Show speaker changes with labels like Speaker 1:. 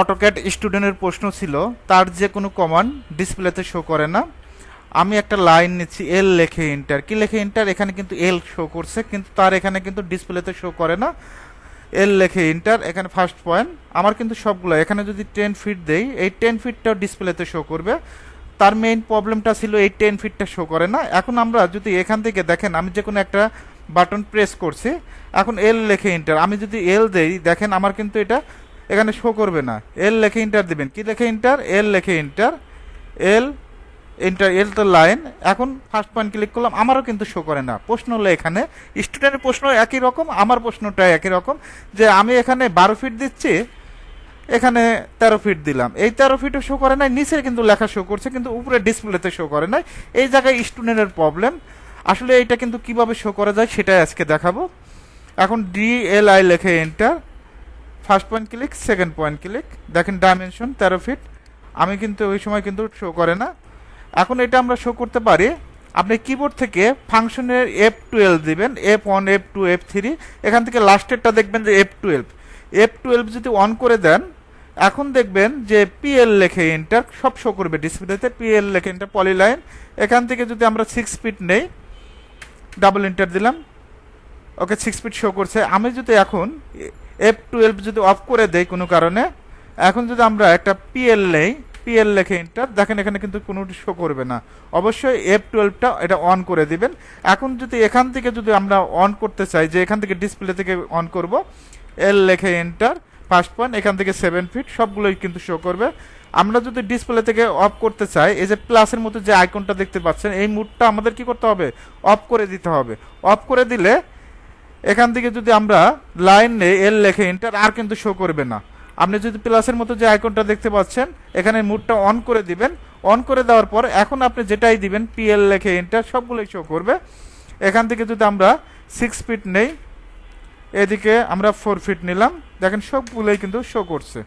Speaker 1: AutoCAD স্টুডেন্টের প্রশ্ন ছিল, তার যে কোনো কমান্ড ডিসপ্লেতে শো করে না। আমি একটা লাইন নিচ্ছি এল লেখে ইন্টার কি লেখে ইন্টার এখানে কিন্তু এল শো করছে, কিন্তু তার এখানে কিন্তু ডিসপ্লেতে শো করে না। এল লেখে ইন্টার এখানে ফার্স্ট পয়েন্ট আমার কিন্তু সবগুলো, এখানে যদি টেন ফিট দেই, এই টেন ফিটটাও ডিসপ্লেতে শো করবে। তার মেইন প্রবলেমটা ছিল এই টেন ফিটটা শো করে না। এখন আমরা যদি এখান থেকে দেখেন, আমি যে কোনো একটা বাটন প্রেস করছি, এখন এল লেখে ইন্টার আমি যদি এল দেই, দেখেন আমার কিন্তু এটা এখানে শো করবে না। এল লেখে ইন্টার দিবেন। কি লেখে ইন্টার এল লেখে ইন্টার এল ইন্টার এল তো লাইন এখন ফার্স্ট পয়েন্ট ক্লিক করলাম, আমারও কিন্তু শো করে না। প্রশ্ন হলো এখানে স্টুডেন্টের প্রশ্ন একই রকম, আমার প্রশ্নটা একই রকম, যে আমি এখানে বারো ফিট দিচ্ছি, এখানে তেরো ফিট দিলাম। এই তেরো ফিটও শো করে নাই নিচে কিন্তু লেখা শো করছে, কিন্তু উপরে ডিসপ্লেতে শো করে নাই। এই জায়গায় স্টুডেন্টের প্রবলেম আসলে এইটা কিন্তু কীভাবে শো করা যায়, সেটাই আজকে দেখাবো। এখন ডি এল আই লেখে enter first point click second point click দেখেন ডাইমেনশন তেরো ফিট আমি কিন্তু ওই সময় কিন্তু শো করে না। এখন এটা আমরা শো করতে পারি। আপনি কিবোর্ড থেকে ফাংশনের এফ টুয়েলভ দিবেন F one F two F three এখান থেকে লাস্টেরটা দেখবেন যে এফ টুয়েলভ এফ টুয়েলভ যদি অন করে দেন, এখন দেখবেন যে পিএল লেখে এন্টার সব শো করবে ডিসপ্লেতে পিএল লেখে এন্টার পলিলাইন এখান থেকে যদি আমরা সিক্স ফিট নেই ডাবল এন্টার দিলাম। ওকে সিক্স ফিট শো করছে। আমি যদি এখন এফ টুয়েলভ যদি অফ করে দেই কোনো কারণে, এখন যদি আমরা একটা পিএল নেই পিএল লেখে ইন্টার দেখেন এখানে কিন্তু কোনো শো করবে না। অবশ্যই এফ টুয়েলভটা এটা অন করে দিবেন। এখন যদি এখান থেকে যদি আমরা অন করতে চাই, যে এখান থেকে ডিসপ্লে থেকে অন করব এল লেখে এন্টার ফার্স্ট পয়েন্ট এখান থেকে সেভেন ফিট সবগুলোই কিন্তু শো করবে। আমরা যদি ডিসপ্লে থেকে অফ করতে চাই, এই যে প্লাসের মতো যে আইকনটা দেখতে পাচ্ছেন, এই মুডটা আমাদের কি করতে হবে? অফ করে দিতে হবে। অফ করে দিলে এখান থেকে যদি আমরা লাইন এল লেখে এন্টার আর কিন্তু শো করবে না। আপনি যদি প্লাসের মতো যে আইকনটা দেখতে পাচ্ছেন, এখানে মুডটা অন করে দিবেন। অন করে দেওয়ার পর এখন আপনি যেটাই দিবেন পিএল লেখে এন্টার সবগুলোই শো করবে। এখান থেকে যদি আমরা সিক্স ফিট নেই, এদিকে আমরা ফোর ফিট নিলাম। দেখেন সবগুলোই কিন্তু শো করছে।